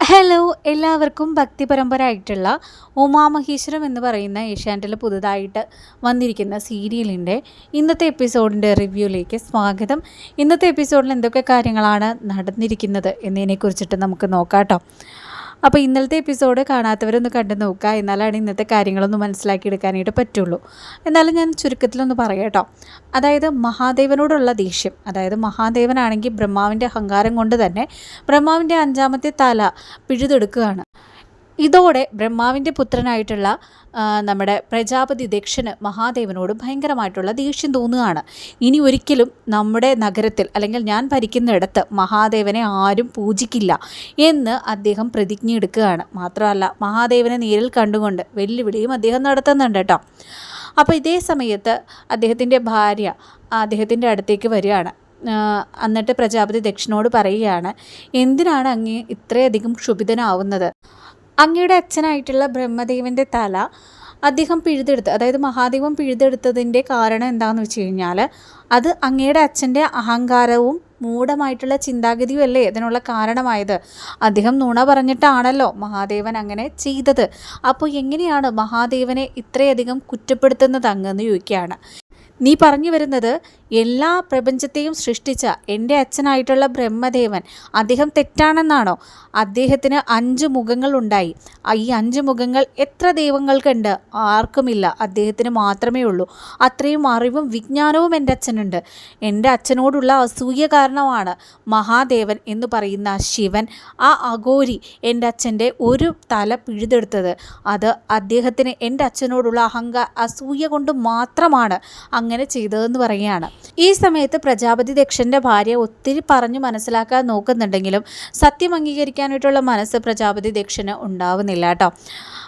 Hello എല്ലാവർക്കും ഭക്തിപരമ്പരായിട്ടുള്ള ഉമാമഹേശ്വരം എന്ന് പറയുന്ന ഏഷ്യാനെറ്റിൽ പുതുതായിട്ട് വന്നിരിക്കുന്ന സീരിയലിന്റെ ഇന്നത്തെ എപ്പിസോഡിന്റെ റിവ്യൂയിലേക്ക് സ്വാഗതം. ഇന്നത്തെ എപ്പിസോഡിൽ എന്തൊക്കെ കാര്യങ്ങളാണ് നടന്നിരിക്കുന്നത് എന്നതിനെക്കുറിച്ചിട്ട് നമുക്ക് നോക്കാം കേട്ടോ. അപ്പോൾ ഇന്നലത്തെ എപ്പിസോഡ് കാണാത്തവരൊന്ന് കണ്ടു നോക്കുക. എന്നാലാണ് ഇന്നത്തെ കാര്യങ്ങളൊന്ന് മനസ്സിലാക്കിയെടുക്കാനായിട്ട് പറ്റുള്ളൂ. എന്നാലും ഞാൻ ചുരുക്കത്തിലൊന്ന് പറയാം കേട്ടോ അതായത് മഹാദേവനോടുള്ള ദേഷ്യം. അതായത് മഹാദേവനാണെങ്കിൽ ബ്രഹ്മാവിന്റെ അഹങ്കാരം കൊണ്ട് തന്നെ ബ്രഹ്മാവിന്റെ അഞ്ചാമത്തെ തല പിഴുതെടുക്കുകയാണ്. ഇതോടെ ബ്രഹ്മാവിന്റെ പുത്രനായിട്ടുള്ള നമ്മുടെ പ്രജാപതി ദക്ഷന് മഹാദേവനോട് ഭയങ്കരമായിട്ടുള്ള ദേഷ്യം തോന്നുകയാണ്. ഇനി ഒരിക്കലും നമ്മുടെ നഗരത്തിൽ അല്ലെങ്കിൽ ഞാൻ ഭരിക്കുന്നിടത്ത് മഹാദേവനെ ആരും പൂജിക്കില്ല എന്ന് അദ്ദേഹം പ്രതിജ്ഞ എടുക്കുകയാണ് മാത്രമല്ല മഹാദേവനെ നേരിൽ കണ്ടുകൊണ്ട് വെല്ലുവിളിയും അദ്ദേഹം നടത്തുന്നുണ്ട് കേട്ടോ. അപ്പോൾ ഇതേ സമയത്ത് അദ്ദേഹത്തിന്റെ ഭാര്യ അദ്ദേഹത്തിന്റെ അടുത്തേക്ക് വരികയാണ്. എന്നിട്ട് പ്രജാപതി ദക്ഷിണോട് പറയുകയാണ് എന്തിനാണ് അങ്ങ് ഇത്രയധികം ക്ഷുഭിതനാവുന്നത്? അങ്ങയുടെ അച്ഛനായിട്ടുള്ള ബ്രഹ്മദേവന്റെ തല അദ്ദേഹം പിഴുതെടുത്ത് അതായത് മഹാദേവൻ പിഴുതെടുത്തതിന്റെ കാരണം എന്താണെന്ന് വെച്ച് കഴിഞ്ഞാൽ അത് അങ്ങയുടെ അച്ഛന്റെ അഹങ്കാരവും മൂഢമായിട്ടുള്ള ചിന്താഗതിയും അല്ലേ ഇതിനുള്ള കാരണമായത്. അദ്ദേഹം നുണ പറഞ്ഞിട്ടാണല്ലോ മഹാദേവൻ അങ്ങനെ ചെയ്തത്. അപ്പോൾ എങ്ങനെയാണ് മഹാദേവനെ ഇത്രയധികം കുറ്റപ്പെടുത്തുന്നത് അങ്ങെന്ന് ചോദിക്കുകയാണ്. നീ പറഞ്ഞു വരുന്നത് എല്ലാ പ്രപഞ്ചത്തെയും സൃഷ്ടിച്ച എന്റെ അച്ഛനായിട്ടുള്ള ബ്രഹ്മദേവൻ അദ്ദേഹം തെറ്റാണെന്നാണോ? അദ്ദേഹത്തിന് അഞ്ച് മുഖങ്ങളുണ്ടായി ആ ഈ അഞ്ച് മുഖങ്ങൾ എത്ര ദൈവങ്ങൾക്കുണ്ട് ആർക്കുമില്ല? അദ്ദേഹത്തിന് മാത്രമേ ഉള്ളൂ. അത്രയും അറിവും വിജ്ഞാനവും എന്റെ അച്ഛനുണ്ട്. എന്റെ അച്ഛനോടുള്ള അസൂയ കാരണമാണ് മഹാദേവൻ എന്ന് പറയുന്ന ശിവൻ ആ അഗോരി എന്റെ അച്ഛന്റെ ഒരു തല പിഴുതെടുത്തത്. അത് അദ്ദേഹത്തിന് എന്റെ അച്ഛനോടുള്ള അഹങ്ക അസൂയ കൊണ്ട് മാത്രമാണ് അങ്ങനെ ചെയ്തതെന്ന് പറയുകയാണ്. ഈ സമയത്ത് പ്രജാപതി ദക്ഷന്റെ ഭാര്യ ഒത്തിരി പറഞ്ഞു മനസ്സിലാക്കാൻ നോക്കുന്നുണ്ടെങ്കിലും സത്യം അംഗീകരിക്കാനായിട്ടുള്ള മനസ്സ് പ്രജാപതി ദക്ഷന് ഉണ്ടാവുന്നില്ല കേട്ടോ.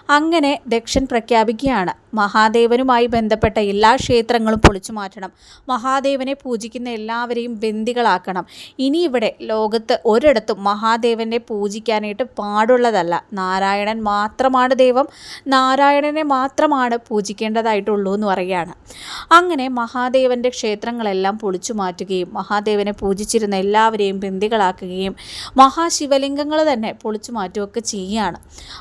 അങ്ങനെ ദക്ഷൻ പ്രഖ്യാപിക്കുകയാണ്. മഹാദേവനുമായി ബന്ധപ്പെട്ട എല്ലാ ക്ഷേത്രങ്ങളും പൊളിച്ചു മാറ്റണം. മഹാദേവനെ പൂജിക്കുന്ന എല്ലാവരെയും ബന്ദികളാക്കണം. ഇനി ഇവിടെ ലോകത്ത് ഒരിടത്തും മഹാദേവനെ പൂജിക്കാനായിട്ട് പാടുള്ളതല്ല. നാരായണൻ മാത്രമാണ് ദൈവം. നാരായണനെ മാത്രമാണ് പൂജിക്കേണ്ടതായിട്ടുള്ളൂ എന്ന് പറയുകയാണ്. അങ്ങനെ മഹാദേവന്റെ ക്ഷേത്രങ്ങളെല്ലാം പൊളിച്ചു മാറ്റുകയും മഹാദേവനെ പൂജിച്ചിരുന്ന എല്ലാവരെയും ബന്ദികളാക്കുകയും മഹാശിവലിംഗങ്ങൾ തന്നെ പൊളിച്ചു മാറ്റുകയൊക്കെ ചെയ്യുകയാണ്.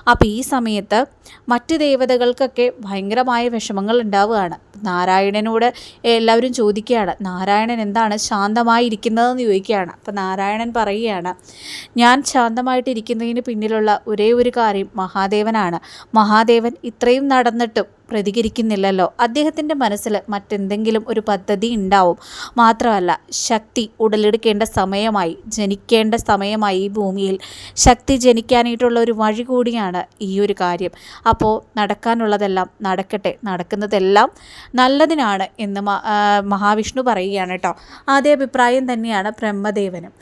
അപ്പോൾ ഈ സമയത്ത് മറ്റ് ദേവതകൾക്കൊക്കെ ഭയങ്കരമായ വിഷമങ്ങൾ ഉണ്ടാവുകയാണ്. നാരായണനോട് എല്ലാവരും ചോദിക്കുകയാണ് നാരായണൻ എന്താണ് ശാന്തമായിരിക്കുന്നതെന്ന് ചോദിക്കുകയാണ്. അപ്പോൾ നാരായണൻ പറയുകയാണ് ഞാൻ ശാന്തമായിട്ടിരിക്കുന്നതിന് പിന്നിലുള്ള ഒരേ ഒരു കാര്യം മഹാദേവനാണ്. മഹാദേവൻ ഇത്രയും നടന്നിട്ടും പ്രതികരിക്കുന്നില്ലല്ലോ. അദ്ദേഹത്തിന്റെ മനസ്സിൽ മറ്റെന്തെങ്കിലും ഒരു പദ്ധതി ഉണ്ടാവും. മാത്രമല്ല ശക്തി ഉടലെടുക്കേണ്ട സമയമായി ജനിക്കേണ്ട സമയമായി ഈ ഭൂമിയിൽ ശക്തി ജനിക്കാനായിട്ടുള്ള ഒരു വഴി കൂടിയാണ് ഈ ഒരു കാര്യം. അപ്പോൾ നടക്കാനുള്ളതെല്ലാം നടക്കട്ടെ നടക്കുന്നതെല്ലാം നല്ലതിനാണ് എന്ന് മഹാവിഷ്ണു പറയുകയാണ് കേട്ടോ. അതേ അഭിപ്രായം തന്നെയാണ് ബ്രഹ്മദേവനും.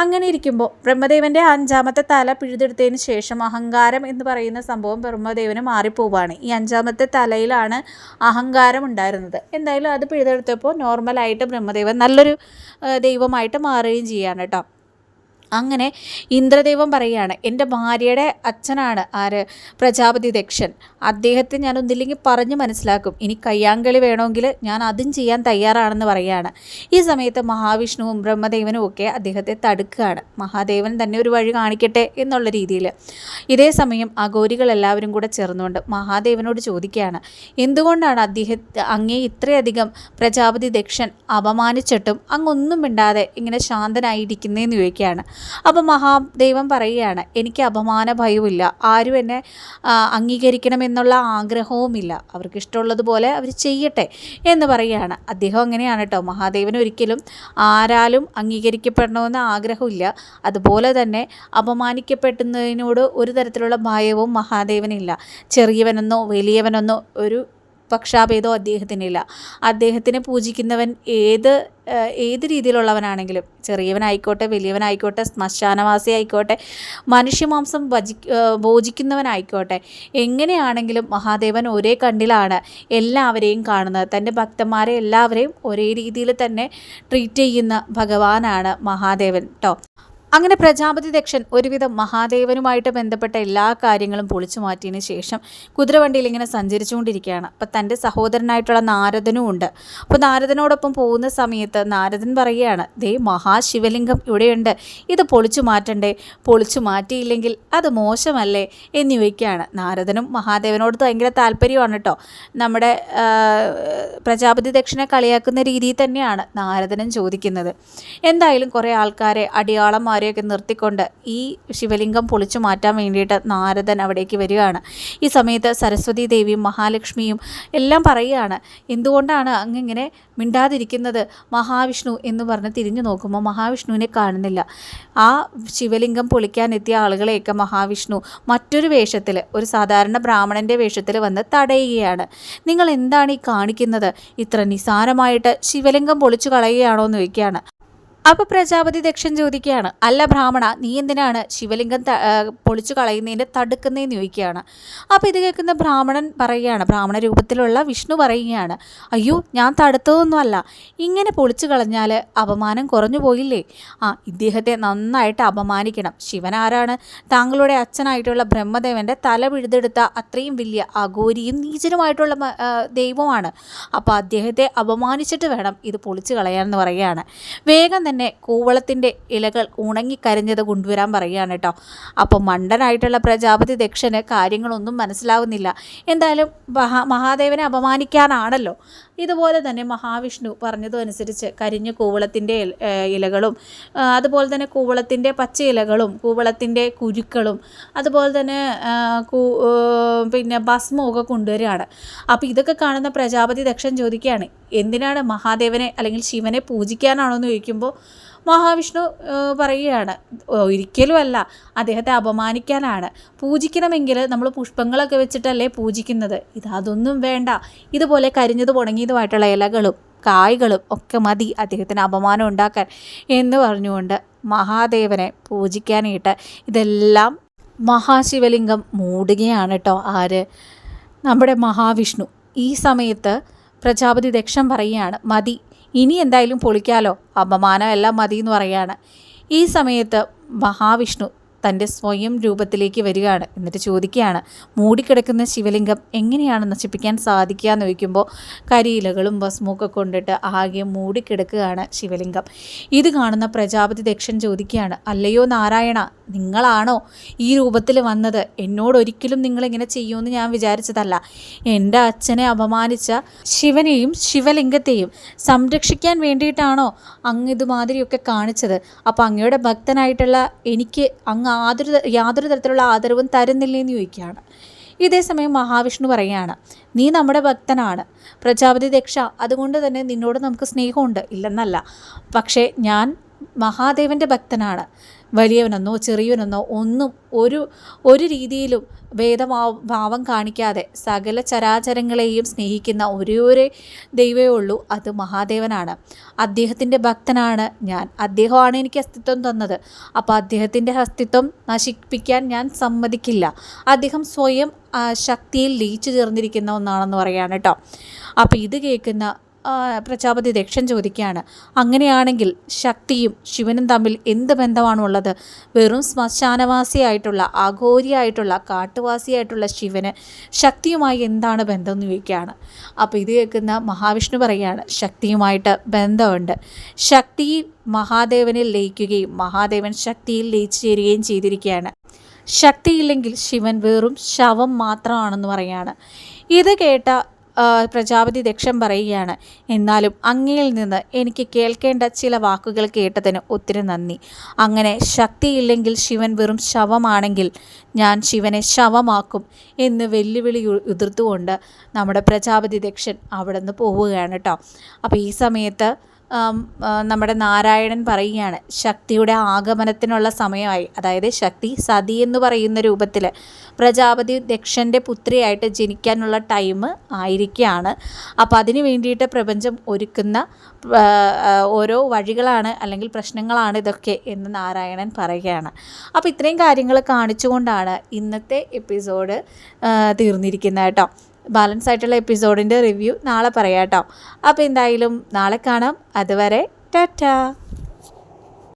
അങ്ങനെ ഇരിക്കുമ്പോൾ ബ്രഹ്മദേവന്റെ അഞ്ചാമത്തെ തല പിഴുതെടുത്തതിന് ശേഷം അഹങ്കാരം എന്ന് പറയുന്ന സംഭവം ബ്രഹ്മദേവന് മാറിപ്പോവാണ്. ഈ അഞ്ചാമത്തെ തലയിലാണ് അഹങ്കാരം ഉണ്ടായിരുന്നത്. എന്തായാലും അത് പിഴുതെടുത്തപ്പോൾ നോർമലായിട്ട് ബ്രഹ്മദേവൻ നല്ലൊരു ദൈവമായിട്ട് മാറുകയും ചെയ്യാണ് കേട്ടോ. അങ്ങനെ ഇന്ദ്രദേവം പറയുകയാണ് എന്റെ ഭാര്യയുടെ അച്ഛനാണ് ആര്? പ്രജാപതി ദക്ഷൻ. അദ്ദേഹത്തെ ഞാൻ ഒന്നില്ലെങ്കിൽ പറഞ്ഞു മനസ്സിലാക്കും. ഇനി കയ്യാങ്കളി വേണമെങ്കിൽ ഞാൻ അതും ചെയ്യാൻ തയ്യാറാണെന്ന് പറയുകയാണ്. ഈ സമയത്ത് മഹാവിഷ്ണുവും ബ്രഹ്മദേവനും ഒക്കെ അദ്ദേഹത്തെ തടുക്കുകയാണ്. മഹാദേവൻ തന്നെ ഒരു വഴി കാണിക്കട്ടെ എന്നുള്ള രീതിയിൽ. ഇതേ സമയം അഘോരികൾ എല്ലാവരും കൂടെ ചേർന്നുകൊണ്ട് മഹാദേവനോട് ചോദിക്കുകയാണ് എന്തുകൊണ്ടാണ് അദ്ദേഹത്തെ അങ്ങേ ഇത്രയധികം പ്രജാപതി ദക്ഷൻ അപമാനിച്ചിട്ടും അങ്ങൊന്നും മിണ്ടാതെ ഇങ്ങനെ ശാന്തനായിരിക്കുന്നതെന്ന് ചോദിക്കുകയാണ്. അപ്പോൾ മഹാദേവൻ പറയുകയാണ് എനിക്ക് അപമാന ഭയവുമില്ല ആരും എന്നെ അംഗീകരിക്കണമെന്നുള്ള ആഗ്രഹവുമില്ല. അവർക്ക് ഇഷ്ടമുള്ളതുപോലെ അവർ ചെയ്യട്ടെ എന്ന് പറയുകയാണ്. അദ്ദേഹം അങ്ങനെയാണ് കേട്ടോ മഹാദേവൻ ഒരിക്കലും ആരാലും അംഗീകരിക്കപ്പെടണമെന്ന് ആഗ്രഹമില്ല അതുപോലെ തന്നെ അപമാനിക്കപ്പെടുന്നതിനോട് ഒരു തരത്തിലുള്ള ഭയവും മഹാദേവനില്ല. ചെറിയവനെന്നോ വലിയവനെന്നോ ഒരു പക്ഷാഭേദവും അദ്ദേഹത്തിനില്ല. അദ്ദേഹത്തിനെ പൂജിക്കുന്നവൻ ഏത് ഏത് രീതിയിലുള്ളവനാണെങ്കിലും ചെറിയവനായിക്കോട്ടെ വലിയവനായിക്കോട്ടെ ശ്മശാനവാസി ആയിക്കോട്ടെ മനുഷ്യമാംസം ഭജി ഭോജിക്കുന്നവനായിക്കോട്ടെ എങ്ങനെയാണെങ്കിലും മഹാദേവൻ ഒരേ കണ്ണിലാണ് എല്ലാവരെയും കാണുന്നത്. തന്റെ ഭക്തന്മാരെ എല്ലാവരെയും ഒരേ രീതിയിൽ തന്നെ ട്രീറ്റ് ചെയ്യുന്ന ഭഗവാനാണ് മഹാദേവൻ. കേട്ടോ അങ്ങനെ പ്രജാപതി ദക്ഷൻ ഒരുവിധം മഹാദേവനുമായിട്ട് ബന്ധപ്പെട്ട എല്ലാ കാര്യങ്ങളും പൊളിച്ചു മാറ്റിയതിന് ശേഷം കുതിരവണ്ടിയിൽ ഇങ്ങനെ സഞ്ചരിച്ചുകൊണ്ടിരിക്കുകയാണ്. അപ്പം തന്റെ സഹോദരനായിട്ടുള്ള നാരദനും ഉണ്ട്. അപ്പോൾ നാരദനോടൊപ്പം പോകുന്ന സമയത്ത് നാരദൻ പറയുകയാണ് ദേ മഹാശിവലിംഗം ഇവിടെയുണ്ട്. ഇത് പൊളിച്ചു മാറ്റണ്ടേ? പൊളിച്ചു മാറ്റിയില്ലെങ്കിൽ അത് മോശമല്ലേ? എന്ന് ചോദിക്കുകയാണ്. നാരദനും മഹാദേവനോട് ഭയങ്കര താല്പര്യമാണ് കേട്ടോ. നമ്മുടെ പ്രജാപതി ദക്ഷനെ കളിയാക്കുന്ന രീതിയിൽ തന്നെയാണ് നാരദനും ചോദിക്കുന്നത്. എന്തായാലും കുറേ ആൾക്കാരെ അടിയാളന്മാർ അവരെയൊക്കെ നിർത്തിക്കൊണ്ട് ഈ ശിവലിംഗം പൊളിച്ചു മാറ്റാൻ വേണ്ടിയിട്ട് നാരദൻ അവിടേക്ക് വരികയാണ്. ഈ സമയത്ത് സരസ്വതി ദേവിയും മഹാലക്ഷ്മിയും എല്ലാം പറയുകയാണ് എന്തുകൊണ്ടാണ് അങ്ങിങ്ങനെ മിണ്ടാതിരിക്കുന്നത്? മഹാവിഷ്ണു എന്ന് പറഞ്ഞ് തിരിഞ്ഞു നോക്കുമ്പോൾ മഹാവിഷ്ണുവിനെ കാണുന്നില്ല. ആ ശിവലിംഗം പൊളിക്കാനെത്തിയ ആളുകളെയൊക്കെ മഹാവിഷ്ണു മറ്റൊരു വേഷത്തിൽ ഒരു സാധാരണ ബ്രാഹ്മണന്റെ വേഷത്തിൽ വന്ന് തടയുകയാണ്. നിങ്ങൾ എന്താണ് ഈ കാണിക്കുന്നത്? ഇത്ര നിസാരമായിട്ട് ശിവലിംഗം പൊളിച്ചു കളയുകയാണോ എന്ന് ചോദിക്കുകയാണ്. അപ്പോൾ പ്രജാപതി ദക്ഷൻ ചോദിക്കുകയാണ് അല്ല ബ്രാഹ്മണ നീ എന്തിനാണ് ശിവലിംഗം പൊളിച്ചു കളയുന്നതിന്റെ തടുക്കുന്നതെന്ന് ചോദിക്കുകയാണ്. അപ്പോൾ ഇത് കേൾക്കുന്ന ബ്രാഹ്മണൻ പറയുകയാണ് ബ്രാഹ്മണ രൂപത്തിലുള്ള വിഷ്ണു പറയുകയാണ് അയ്യോ ഞാൻ തടുത്തതൊന്നുമല്ല ഇങ്ങനെ പൊളിച്ചു കളഞ്ഞാൽ അപമാനം കുറഞ്ഞു പോയില്ലേ? ആ ഇദ്ദേഹത്തെ നന്നായിട്ട് അപമാനിക്കണം. ശിവൻ ആരാണ് താങ്കളുടെ അച്ഛനായിട്ടുള്ള ബ്രഹ്മദേവന്റെ തല പിഴുതെടുത്ത അത്രയും വലിയ അഘോരിയും നീചനുമായിട്ടുള്ള ദൈവമാണ്. അപ്പോൾ അദ്ദേഹത്തെ അപമാനിച്ചിട്ട് വേണം ഇത് പൊളിച്ചു കളയാൻ എന്ന് പറയുകയാണ്. വേഗം തന്നെ കൂവളത്തിന്റെ ഇലകൾ ഉണങ്ങിക്കരഞ്ഞത് കൊണ്ടുവരാൻ പറയുകയാണ് കേട്ടോ. അപ്പോൾ മണ്ടനായിട്ടുള്ള പ്രജാപതി ദക്ഷന് കാര്യങ്ങളൊന്നും മനസ്സിലാവുന്നില്ല. എന്തായാലും മഹാ മഹാദേവനെ അപമാനിക്കാനാണല്ലോ. ഇതുപോലെ തന്നെ മഹാവിഷ്ണു പറഞ്ഞതനുസരിച്ച് കരിഞ്ഞ കൂവളത്തിന്റെ ഇലകളും അതുപോലെ തന്നെ കൂവളത്തിന്റെ പച്ച ഇലകളും കൂവളത്തിന്റെ കുരുക്കളും അതുപോലെ തന്നെ പിന്നെ ഭസ്മമൊക്കെ കൊണ്ടുവരികയാണ്. അപ്പോൾ ഇതൊക്കെ കാണുന്ന പ്രജാപതി ദക്ഷൻ ചോദിക്കുകയാണ് എന്തിനാണ് മഹാദേവനെ അല്ലെങ്കിൽ ശിവനെ പൂജിക്കാനാണോ എന്ന് ചോദിക്കുമ്പോൾ മഹാവിഷ്ണു പറയുകയാണ്. ഒരിക്കലുമല്ല. അദ്ദേഹത്തെ അപമാനിക്കാനാണ്. പൂജിക്കണമെങ്കിൽ നമ്മൾ പുഷ്പങ്ങളൊക്കെ വെച്ചിട്ടല്ലേ പൂജിക്കുന്നത്. ഇത് അതൊന്നും വേണ്ട. ഇതുപോലെ കരിഞ്ഞതും ഉണങ്ങിയതുമായിട്ടുള്ള ഇലകളും കായ്കളും ഒക്കെ മതി അദ്ദേഹത്തിന് അപമാനം ഉണ്ടാക്കാൻ എന്ന് പറഞ്ഞുകൊണ്ട് മഹാദേവനെ പൂജിക്കാനായിട്ട് ഇതെല്ലാം മഹാശിവലിംഗം മൂടുകയാണ് കേട്ടോ ആര്? നമ്മുടെ മഹാവിഷ്ണു. ഈ സമയത്ത് പ്രജാപതി ദക്ഷം പറയുകയാണ്. മതി ഇനി എന്തായാലും പൊളിക്കാലോ? അപമാനം എല്ലാം മതി എന്ന് പറയുകയാണ് ഈ സമയത്ത് മഹാവിഷ്ണു തന്റെ സ്വയം രൂപത്തിലേക്ക് വരികയാണ്. എന്നിട്ട് ചോദിക്കുകയാണ് മൂടിക്കിടക്കുന്ന ശിവലിംഗം എങ്ങനെയാണ് നശിപ്പിക്കാൻ സാധിക്കുക എന്ന് ചോദിക്കുമ്പോൾ കരിയിലകളും ഭസ്മൊക്കെ കൊണ്ടിട്ട് ആകെ മൂടിക്കിടക്കുകയാണ് ശിവലിംഗം. ഇത് കാണുന്ന പ്രജാപതി ദക്ഷൻ ചോദിക്കുകയാണ് അല്ലയോ നാരായണ നിങ്ങളാണോ ഈ രൂപത്തിൽ വന്നത്? എന്നോട് ഒരിക്കലും നിങ്ങളിങ്ങനെ ചെയ്യുമെന്ന് ഞാൻ വിചാരിച്ചതല്ല. എന്റെ അച്ഛനെ അപമാനിച്ച ശിവനെയും ശിവലിംഗത്തെയും സംരക്ഷിക്കാൻ വേണ്ടിയിട്ടാണോ അങ്ങ് ഇതുമാതിരിയൊക്കെ കാണിച്ചത്? അപ്പോൾ അങ്ങയുടെ ഭക്തനായിട്ടുള്ള എനിക്ക് അങ്ങ് യാതൊരു യാതൊരു തരത്തിലുള്ള ആദരവും തരുന്നില്ലെന്ന് ചോദിക്കുകയാണ്. ഇതേസമയം മഹാവിഷ്ണു പറയുകയാണ് നീ നമ്മുടെ ഭക്തനാണ്. പ്രജാപതി ദക്ഷ അതുകൊണ്ട് തന്നെ നിന്നോട് നമുക്ക് സ്നേഹമുണ്ട്. ഇല്ലെന്നല്ല. പക്ഷേ ഞാൻ മഹാദേവന്റെ ഭക്തനാണ്. വലിയവനെന്നോ ചെറിയവനെന്നോ ഒന്നും ഒരു ഒരു രീതിയിലും ഭേദഭാവം കാണിക്കാതെ സകല ചരാചരങ്ങളെയും സ്നേഹിക്കുന്ന ഒരേ ഒരു ദൈവമേ ഉള്ളൂ. അത് മഹാദേവനാണ്. അദ്ദേഹത്തിന്റെ ഭക്തനാണ് ഞാൻ. അദ്ദേഹമാണ് എനിക്ക് അസ്തിത്വം തന്നത്. അപ്പോൾ അദ്ദേഹത്തിന്റെ അസ്തിത്വം നശിപ്പിക്കാൻ ഞാൻ സമ്മതിക്കില്ല. അദ്ദേഹം സ്വയം ശക്തിയിൽ ലയിച്ചു ചേർന്നിരിക്കുന്ന ഒന്നാണെന്ന് പറയാണ് കേട്ടോ. അപ്പോൾ ഇത് കേൾക്കുന്ന പ്രജാപതി ദക്ഷൻ ചോദിക്കുകയാണ്. അങ്ങനെയാണെങ്കിൽ ശക്തിയും ശിവനും തമ്മിൽ എന്ത് ബന്ധമാണുള്ളത്? വെറും ശ്മശാനവാസിയായിട്ടുള്ള അഘോരിയായിട്ടുള്ള കാട്ടുവാസിയായിട്ടുള്ള ശിവന് ശക്തിയുമായി എന്താണ് ബന്ധം എന്ന് ചോദിക്കുകയാണ്. അപ്പോൾ ഇത് കേൾക്കുന്ന മഹാവിഷ്ണു പറയുകയാണ് ശക്തിയുമായിട്ട് ബന്ധമുണ്ട്. ശക്തി മഹാദേവനിൽ ലയിക്കുകയും മഹാദേവൻ ശക്തിയിൽ ലയിച്ചു ചേരുകയും ചെയ്തിരിക്കുകയാണ്. ശക്തിയില്ലെങ്കിൽ ശിവൻ വെറും ശവം മാത്രമാണെന്ന് പറയാണ് ഇത് കേട്ട പ്രജാപതി ദക്ഷം പറയുകയാണ്. എന്നാലും അങ്ങയിൽ നിന്ന് എനിക്ക് കേൾക്കേണ്ട ചില വാക്കുകൾ കേട്ടതിന് ഒത്തിരി നന്ദി. അങ്ങനെ ശക്തിയില്ലെങ്കിൽ ശിവൻ വെറും ശവമാണെങ്കിൽ ഞാൻ ശിവനെ ശവമാക്കും എന്ന് വെല്ലുവിളി ഉതിർത്തുകൊണ്ട് നമ്മുടെ പ്രജാപതി ദക്ഷൻ അവിടെ നിന്ന് പോവുകയാണ് കേട്ടോ അപ്പോൾ ഈ സമയത്ത് നമ്മുടെ നാരായണൻ പറയുകയാണ് ശക്തിയുടെ ആഗമനത്തിനുള്ള സമയമായി. അതായത് ശക്തി സതി എന്ന് പറയുന്ന രൂപത്തിൽ പ്രജാപതി ദക്ഷന്റെ പുത്രിയായിട്ട് ജനിക്കാനുള്ള ടൈം ആയിരിക്കുകയാണ്. അപ്പോൾ അതിന് വേണ്ടിയിട്ട് പ്രപഞ്ചം ഒരുക്കുന്ന ഓരോ വഴികളാണ് അല്ലെങ്കിൽ പ്രശ്നങ്ങളാണ് ഇതൊക്കെ എന്ന് നാരായണൻ പറയുകയാണ്. അപ്പോൾ ഇത്രയും കാര്യങ്ങൾ കാണിച്ചുകൊണ്ടാണ് ഇന്നത്തെ എപ്പിസോഡ് തീർന്നിരിക്കുന്നത് കേട്ടോ. ബാലൻസ് ആയിട്ടുള്ള എപ്പിസോഡിന്റെ റിവ്യൂ നാളെ പറയാം കേട്ടോ അപ്പോൾ എന്തായാലും നാളെ കാണാം. അതുവരെ ടാറ്റാ.